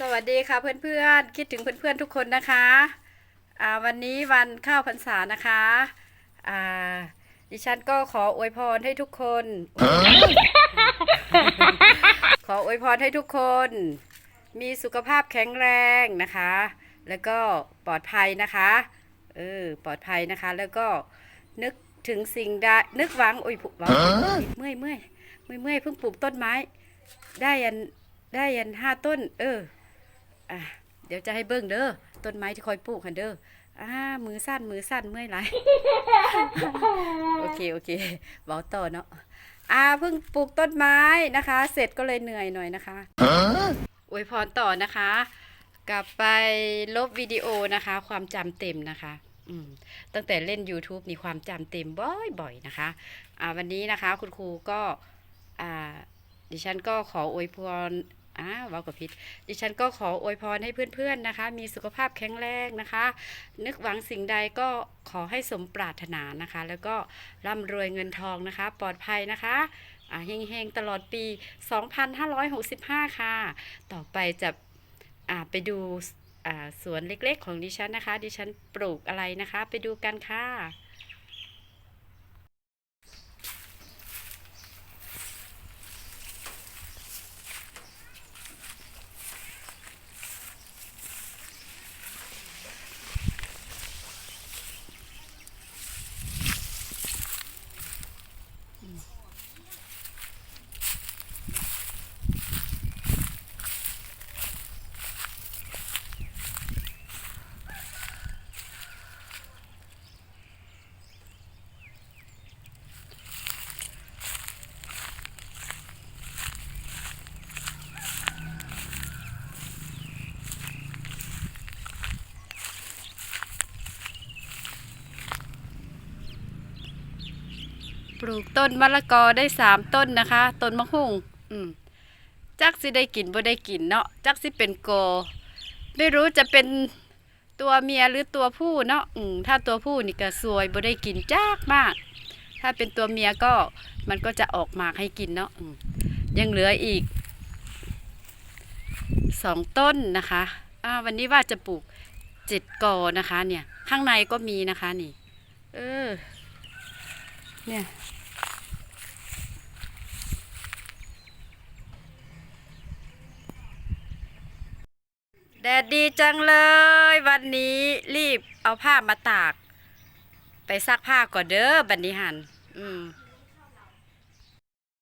สวัสดีค่ะเพื่อนๆ คิดถึงเพื่อนๆทุกคนนะคะอ่าวันนี้วันข้าวพรรษานะคะอ่าดิฉันก็ขออวยพรให้ทุกคน ขออวยพรให้ทุกคน มีสุขภาพแข็งแรงนะคะ แล้วก็ปลอดภัยนะคะเออปลอดภัยนะคะ แล้วก็นึกถึงสิ่งใดนึกหวังโอ้ยผุหวังเมื่อยเมื่อยเมื่อยเมื่อยเพิ่งปลูกต้นไม้ ได้ยันได้ยันห้าต้น เออ อะเดี๋ยวจะให้เบิ้งเด้อต้นไม้ที่คอยปลูกคันเด้ออ่ามือสั้นมือสั้นเมื่อยไหลาย โอเคโอเคเบาต่อเนาะอ่าเพิ่งปลูกต้นไม้นะคะ เสร็จก็เลยเหนื่อยหน่อยนะคะ อวยพรต่อนะคะ กลับไปลบวิดีโอนะคะ ความจำเต็มนะคะอืมตั้งแต่เล่น YouTube นี่ความจำเต็มบ่อยๆนะคะอ่าวันนี้นะคะคุณครูก็อ่าดิฉันก็ขออวยพร อ้าวเว้ากับพิษดิฉันก็ขออวยพรให้เพื่อนๆนะคะ มีสุขภาพแข็งแรงนะคะ นึกหวังสิ่งใดก็ขอให้สมปรารถนานะคะ แล้วก็ร่ำรวยเงินทองนะคะ ปลอดภัยนะคะอ่าเฮงๆตลอดปี 2565 ค่ะ ต่อไปจะไปดูสวนเล็กๆ ของดิฉันนะคะ ดิฉันปลูกอะไรนะคะ ไปดูกันค่ะ ปลูกต้นมะละกอได้สามต้นนะคะ ต้นมะฮุ่งอืมจักสิได้กินบ่ได้กินเนาะจักสิเป็นโก ไม่รู้จะเป็นตัวเมียหรือตัวผู้เนาะอืมถ้าตัวผู้นี่ก็สวยบ่ได้กินจักมาก ถ้าเป็นตัวเมียก็มันก็จะออกหมากให้กินเนาะอืมยังเหลืออีกสองต้นนะคะอ่าวันนี้ว่าจะปลูกเจ็ดกอนะคะ เนี่ย ข้างในก็มีนะคะนี่ เออ เนี่ยแดดดีจังเลย วันนี้รีบเอาผ้ามาตาก ไปซักผ้าก่อนเด้อบันนี้หัน อืม